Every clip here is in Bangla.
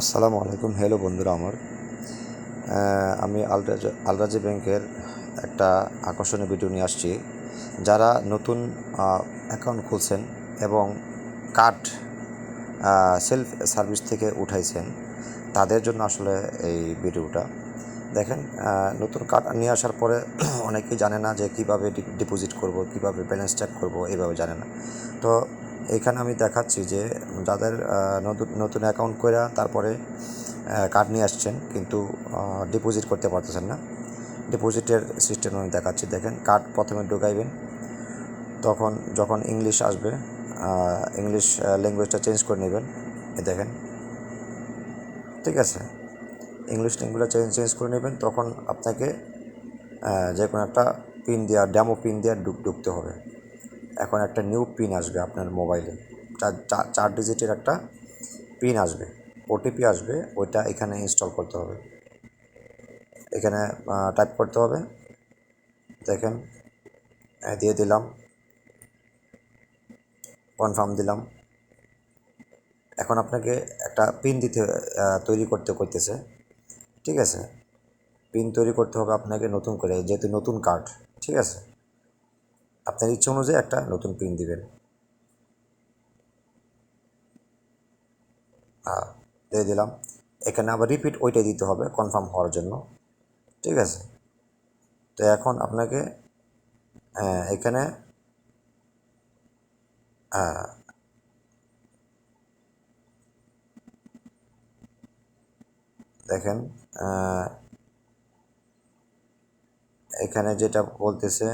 আসসালামু আলাইকুম। হ্যালো বন্ধুরা আমার। আমি আলরাজ আলরাজি ব্যাংকের একটা আকর্ষণীয় ভিডিও নিয়ে আসছি। যারা নতুন অ্যাকাউন্ট খুলছেন এবং কার্ড সেলফ সার্ভিস থেকে উঠাইছেন, তাদের জন্য আসলে এই ভিডিওটা দেখেন নতুন কার্ড নিয়ে আসার পরে অনেকেই জানে না যে কীভাবে ডিপোজিট করব, কীভাবে ব্যালেন্স চেক করব এইভাবে জানে না। তো এইখানে আমি দেখাচ্ছি যে যাদের নতুন নতুন অ্যাকাউন্ট করে তারপরে কার্ড নিয়ে আসছেন, কিন্তু ডিপোজিট করতে পারতেছেন না। ডিপোজিটের সিস্টেম আমি দেখাচ্ছি, দেখেন কার্ড প্রথমে ঢুকাইবেন, তখন যখন ইংলিশ আসবে ইংলিশ ল্যাঙ্গুয়েজটা চেঞ্জ করে নেবেন, এ দেখেন, ঠিক আছে ইংলিশ ল্যাঙ্গুয়েজটা চেঞ্জ চেঞ্জ করে নেবেন, তখন আপনাকে যে কোনো একটা পিন দেওয়া ড্যামো পিন দেওয়া ঢুক, ঢুকতে হবে। এখন একটা নিউ পিন আসবে আপনার মোবাইলে চার, চার- ডিজিটের একটা পিন আসবে। ওটিপি আসবে, ওইটা এখানে ইনস্টল করতে হবে। এখানে টাইপ করতে হবে। দেখেন দিয়ে দিলাম। কনফার্ম দিলাম। এখন আপনাকে একটা পিন দিতে তৈরি করতে করতেছে ঠিক আছে? পিন তৈরি করতে হবে আপনাকে নতুন করে, যেহেতু নতুন কার্ড ঠিক আছে? আপনার ইচ্ছে অনুযায়ী একটা নতুন পিন দিবেন। হ্যাঁ দিয়ে দিলাম। এখানে আবার রিপিট ওইটাই দিতে হবে কনফার্ম হওয়ার জন্য। ঠিক আছে? তো এখন আপনাকে আহ, এখানে আহ, দেখেন এখানে যেটা বলতেছে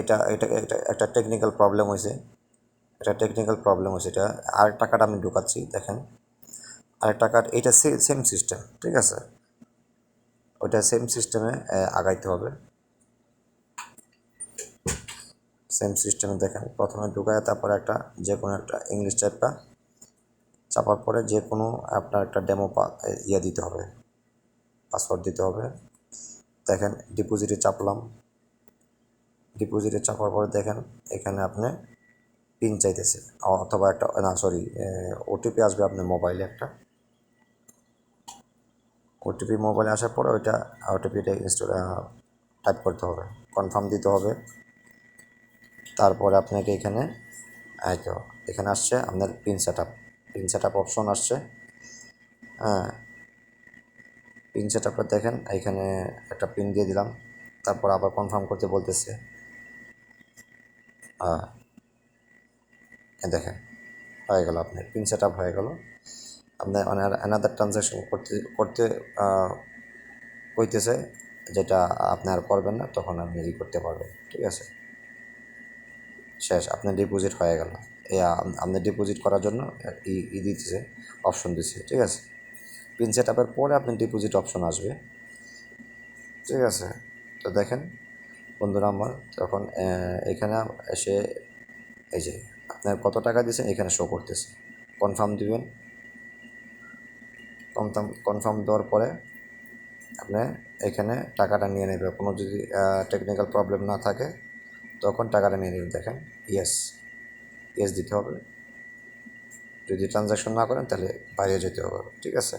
এটা এটা এটা, একটা টেকনিক্যাল প্রবলেম হয়েছে এটা টেকনিক্যাল প্রবলেম হয়েছে এটা। আরেক টাকাটা আমি ঢুকাচ্ছি, দেখেন। আরেক টাকার এটা সেম সিস্টেম ঠিক আছে? ওইটা সেম সিস্টেমে আগাইতে হবে। সেম সিস্টেমে দেখেন, প্রথমে ঢুকায় তারপরে একটা যে কোনো একটা ইংলিশ টাইপটা চাপার পরে যে কোনো আপনার একটা ডেমো ইয়ে দিতে হবে। পাসওয়ার্ড দিতে হবে। দেখেন ডিপোজিটে চাপলাম। ডিপোজিটে চাপার পরে দেখেন, এখানে আপনি পিন চাইতেছে। অথবা একটা, না সরি ওটিপি আসবে আপনার মোবাইলে একটা। ওটিপি মোবাইলে আসার পরে ওইটা ওটিপিটা ইনস্টল টাইপ করতে হবে। কনফার্ম দিতে হবে। তারপরে আপনাকে এখানে তো, এখানে আসছে আপনার pin set up pin set up option আসছে। হ্যাঁ। পিন সেট আপটা দেখেন, এখানে একটা পিন দিয়ে দিলাম। তারপর আবার কনফার্ম করতে বলতেছে। হ্যাঁ এ দেখেন হয়ে গেল আপনার পিন সেট আপ হয়ে গেল। আপনার অ্যানাদার ট্রানজ্যাকশন করতে করতে আহ, হইতেছে যেটা আপনি আর করবেন না তখন আপনি ই করতে পারবেন ঠিক আছে? শেষ আপনার ডিপোজিট হয়ে গেল। আম- আপনার ডিপোজিট করার জন্য ই ই দিতেছে অপশন দিচ্ছে ঠিক আছে? পিন সেট আপের পরে আপনার ডিপোজিট অপশন আসবে ঠিক আছে? তো দেখেন বন্ধুরা আমার তখন এখানে এসে, এই যে, আপনার কত টাকা দিয়েছেন? এখানে শো করতেছে। কনফার্ম দিবেন। কনফার্ম কনফার্ম দেওয়ার পরে আপনি এখানে টাকাটা নিয়ে নেবে। কোনো যদি টেকনিক্যাল প্রবলেম না থাকে, তখন টাকাটা নিয়ে নেবেন। দেখেন ইয়েস ইয়েস দিতে হবে। যদি ট্রানজ্যাকশন না করেন, তাহলে বাইরে যেতে হবে। ঠিক আছে?